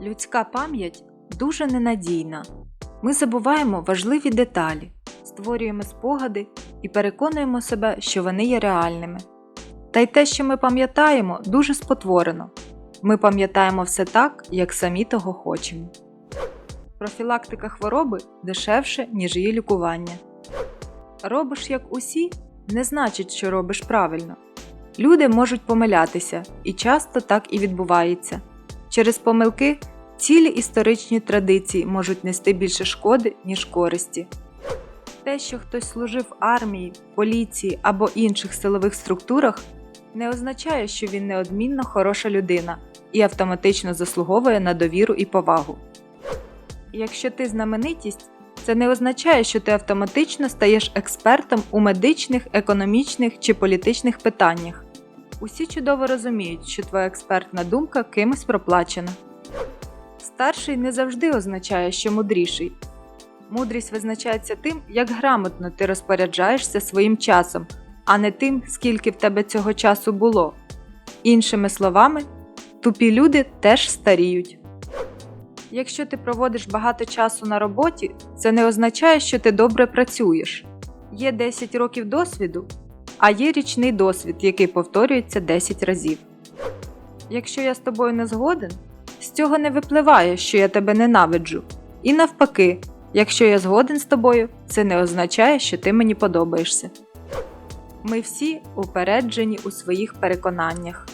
Людська пам'ять дуже ненадійна. Ми забуваємо важливі деталі, створюємо спогади і переконуємо себе, що вони є реальними. Та й те, що ми пам'ятаємо, дуже спотворено. Ми пам'ятаємо все так, як самі того хочемо. Профілактика хвороби дешевше, ніж її лікування. Робиш як усі, не значить, що робиш правильно. Люди можуть помилятися, і часто так і відбувається. Через помилки цілі історичні традиції можуть нести більше шкоди, ніж користі. Те, що хтось служив в армії, поліції або інших силових структурах, не означає, що він неодмінно хороша людина і автоматично заслуговує на довіру і повагу. Якщо ти знаменитість, це не означає, що ти автоматично стаєш експертом у медичних, економічних чи політичних питаннях. Усі чудово розуміють, що твоя експертна думка кимось проплачена. Старший не завжди означає, що мудріший. Мудрість визначається тим, як грамотно ти розпоряджаєшся своїм часом, а не тим, скільки в тебе цього часу було. Іншими словами, тупі люди теж старіють. Якщо ти проводиш багато часу на роботі, це не означає, що ти добре працюєш. Є 10 років досвіду, а є річний досвід, який повторюється 10 разів. Якщо я з тобою не згоден, з цього не випливає, що я тебе ненавиджу. І навпаки, якщо я згоден з тобою, це не означає, що ти мені подобаєшся. Ми всі упереджені у своїх переконаннях.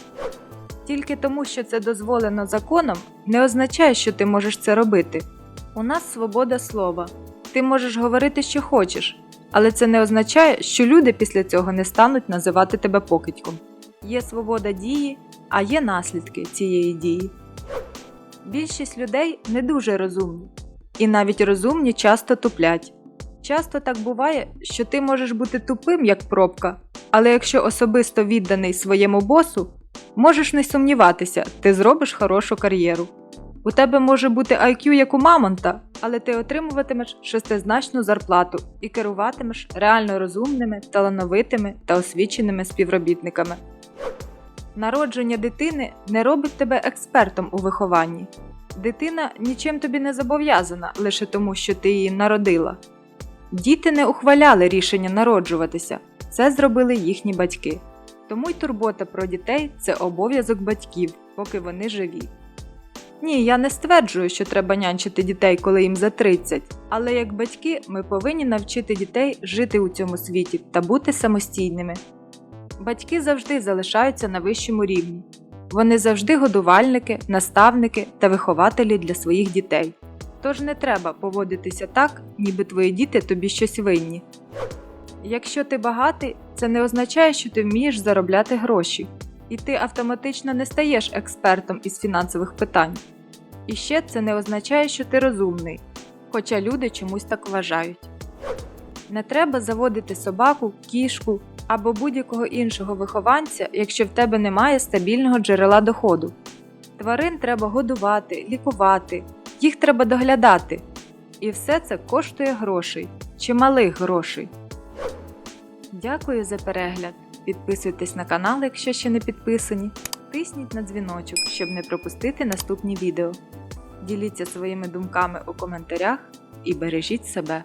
Тільки тому, що це дозволено законом, не означає, що ти можеш це робити. У нас свобода слова. Ти можеш говорити, що хочеш, але це не означає, що люди після цього не стануть називати тебе покидьком. Є свобода дії, а є наслідки цієї дії. Більшість людей не дуже розумні, і навіть розумні часто туплять. Часто так буває, що ти можеш бути тупим, як пробка, але якщо особисто відданий своєму босу, можеш не сумніватися, ти зробиш хорошу кар'єру. У тебе може бути IQ як у мамонта, але ти отримуватимеш шестизначну зарплату і керуватимеш реально розумними, талановитими та освіченими співробітниками. Народження дитини не робить тебе експертом у вихованні. Дитина нічим тобі не зобов'язана лише тому, що ти її народила. Діти не ухваляли рішення народжуватися, це зробили їхні батьки. Тому й турбота про дітей це обов'язок батьків, поки вони живі. Ні, я не стверджую, що треба нянчити дітей, коли їм за 30, але як батьки ми повинні навчити дітей жити у цьому світі та бути самостійними. Батьки завжди залишаються на вищому рівні. Вони завжди годувальники, наставники та вихователі для своїх дітей. Тож не треба поводитися так, ніби твої діти тобі щось винні. Якщо ти багатий, це не означає, що ти вмієш заробляти гроші, і ти автоматично не стаєш експертом із фінансових питань. І ще це не означає, що ти розумний, хоча люди чомусь так вважають. Не треба заводити собаку, кішку або будь-якого іншого вихованця, якщо в тебе немає стабільного джерела доходу. Тварин треба годувати, лікувати, їх треба доглядати. І все це коштує грошей, чималих грошей. Дякую за перегляд. Підписуйтесь на канал, якщо ще не підписані. Тисніть на дзвіночок, щоб не пропустити наступні відео. Діліться своїми думками у коментарях і бережіть себе.